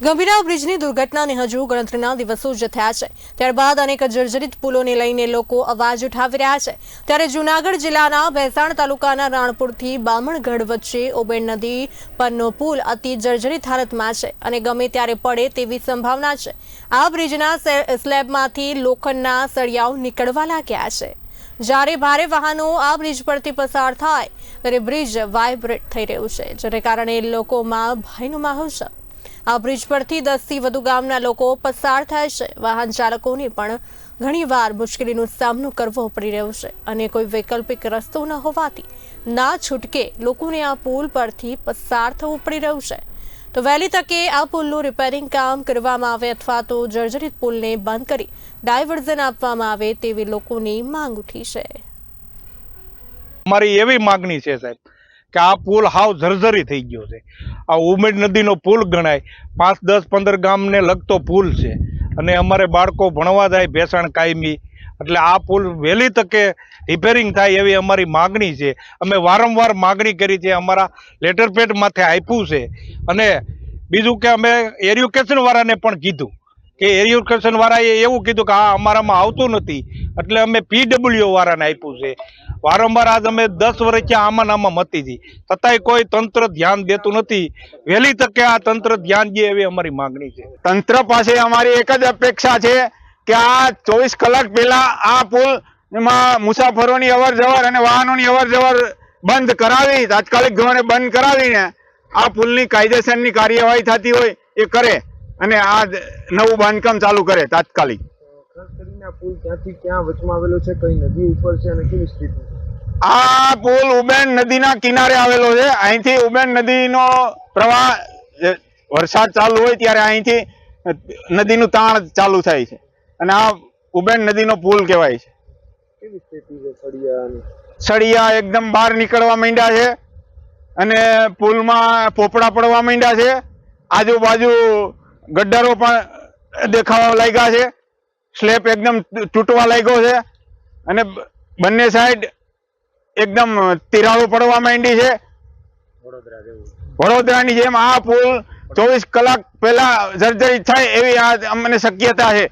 ગંભીરા બ્રિજની દુર્ઘટનાને હજુ ગણતરીના દિવસો જ થયા છે. ત્યારબાદ અનેક જર્જરિત પુલોને લઈને લોકો અવાજ ઉઠાવી રહ્યા છે. ત્યારે જૂનાગઢ જિલ્લાના ભેસાણ તાલુકાના રાણપુરથી બામણગઢ વચ્ચે ઓબેણ નદી પરનો પુલ અતિ જર્જરિત હાલતમાં છે અને ગમે ત્યારે પડે તેવી સંભાવના છે. આ બ્રિજના સ્લેબમાંથી લોખંડના સળિયાઓ નીકળવા લાગ્યા છે. જ્યારે ભારે વાહનો આ બ્રિજ પરથી પસાર થાય, ત્યારે બ્રિજ વાઇબ્રેટ થઈ રહ્યું છે, જેને કારણે લોકોમાં ભયનો માહોલ છે. આ બ્રિજ પરથી દસથી વધુ ગામના લોકો પસાર થાય છે. વાહન ચાલકોને પણ ઘણીવાર મુશ્કેલીનો સામનો કરવો પડી રહ્યો છે અને કોઈ વૈકલ્પિક રસ્તો ન હોવાથી ના છૂટકે લોકોને આ પુલ પરથી પસાર થવું પડી રહ્યું છે. તો વહેલી તકે આ પુલનું રિપેરિંગ કામ કરવામાં આવે અથવા તો જર્જરિત પુલને બંધ કરી ડાયવર્ઝન આપવામાં આવે તેવી લોકોની માંગ ઉઠી છે. અમારી એવી માગણી છે સાહેબ કે આ પુલ હાવ જર્જરી થઈ ગયો છે. આ ઉમેદ નદીનો પુલ ગણાય. પાંચ, દસ, પંદર ગામને લગતો પુલ છે. અને અમારે બાળકો ભણવા જાય, ભેસાણ કાયમી. એટલે આ પુલ વહેલી તકે રિપેરિંગ થાય એવી અમારી માગણી છે. અમે વારંવાર માગણી કરી છે, અમારા લેટર પેડ માથે આપ્યું છે. અને બીજું કે અમે એડ્યુકેશનવાળાને પણ કીધું. કે એડ્યુકેશનવાળાએ એવું કીધું કે આ અમારામાં આવતું નથી. એટલે અમે પીડબ્લ્યુ વાળાને આપ્યું છે. વારંવાર આજ અમે દસ વર્ષથી આમાં આમાં મતી હતી છતાંય કોઈ તંત્ર ધ્યાન દેતું નથી. વહેલી તકે આ તંત્ર ધ્યાન દે એવી અમારી માંગણી છે. તંત્ર પાસે અમારી એક જ અપેક્ષા છે કે આ ચોવીસ કલાક પહેલા આ પુલ એમાં મુસાફરોની અવર જવર અને વાહનોની અવર જવર બંધ કરાવી, તાત્કાલિક ધોરણે બંધ કરાવીને આ પુલની કાયદેસરની કાર્યવાહી થતી હોય એ કરે અને આ નવું બાંધકામ ચાલુ કરે તાત્કાલિક. આ પુલ ક્યાંથી ક્યાં વચમાં આવેલો છે કઈ નદી ઉપર છે અને કેવી સ્થિતિ છે? આ પુલ ઉબેન નદીના કિનારે આવેલો છે. અહીંથી ઉબેન નદીનો પ્રવાહ વરસાદ ચાલુ હોય ત્યારે અહીંથી નદીનું તાણ ચાલુ થાય છે. અને આ ઉબેન નદીનો પુલ કહેવાય છે. કેવી સ્થિતિ છે સળિયાની? સળિયા એકદમ બહાર નીકળવા માંડ્યા છે અને પુલમાં પોપડા પડવા માંડ્યા છે. આજુબાજુ ગડ્ડરો પણ દેખાવા લાગ્યા છે. સ્લેબ એકદમ તૂટવા લાગ્યો છે અને બંને સાઈડ એકદમ તિરાડો પડવા માંડી છે. વડોદરાની જેમ આ પુલ ચોવીસ કલાક પહેલા જર્જરિત થાય એવી આ અમને શક્યતા છે.